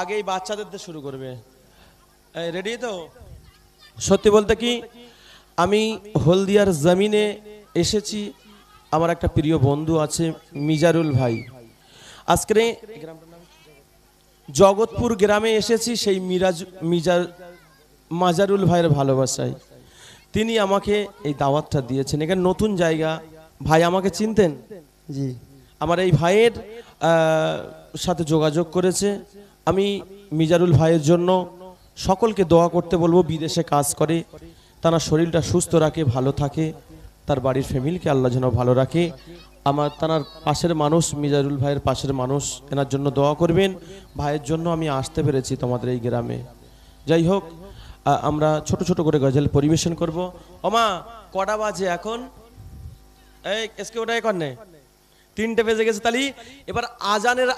আগে এই বাচ্চাদের শুরু করবে। রেডি তো? সত্যি বলতে কি, আমি হলদিয়ার জমিনে এসেছি, আমার একটা প্রিয় বন্ধু আছে, মিজারুল ভাই। আজকে জগৎপুর গ্রামে এসেছি, সেই মিরাজ মিজার মাজারুল ভাইয়ের ভালোবাসায়। তিনি আমাকে এই দাওয়াতটা দিয়েছেন। এখানে নতুন জায়গা। ভাই, আমাকে চিনতেন? জি। আমার এই ভাইয়ের সাথে যোগাযোগ করেছে। আমি মিজারুল ভাইয়ের জন্য সকলকে দোয়া করতে বলব, বিদেশে কাজ করে। তারা শরীরটা সুস্থ রাখে, ভালো থাকে। তার বাড়ির ফ্যামিলিকে আল্লাহ যেন ভালো রাখে। আমার তার পাশের মানুষ, মিজারুল ভাইয়ের পাশের মানুষ, এনার জন্য দোয়া করবেন। ভাইয়ের জন্য আমি আসতে পেরেছি তোমাদের এই গ্রামে। যাই হোক আমরা ছোট ছোট করে গজল পরিবেশন করব। ওমা, কটা বাজে এখন? এই, এসকে ওটাই কর তিনটে বেজে গেছে তালি। এবার আজানের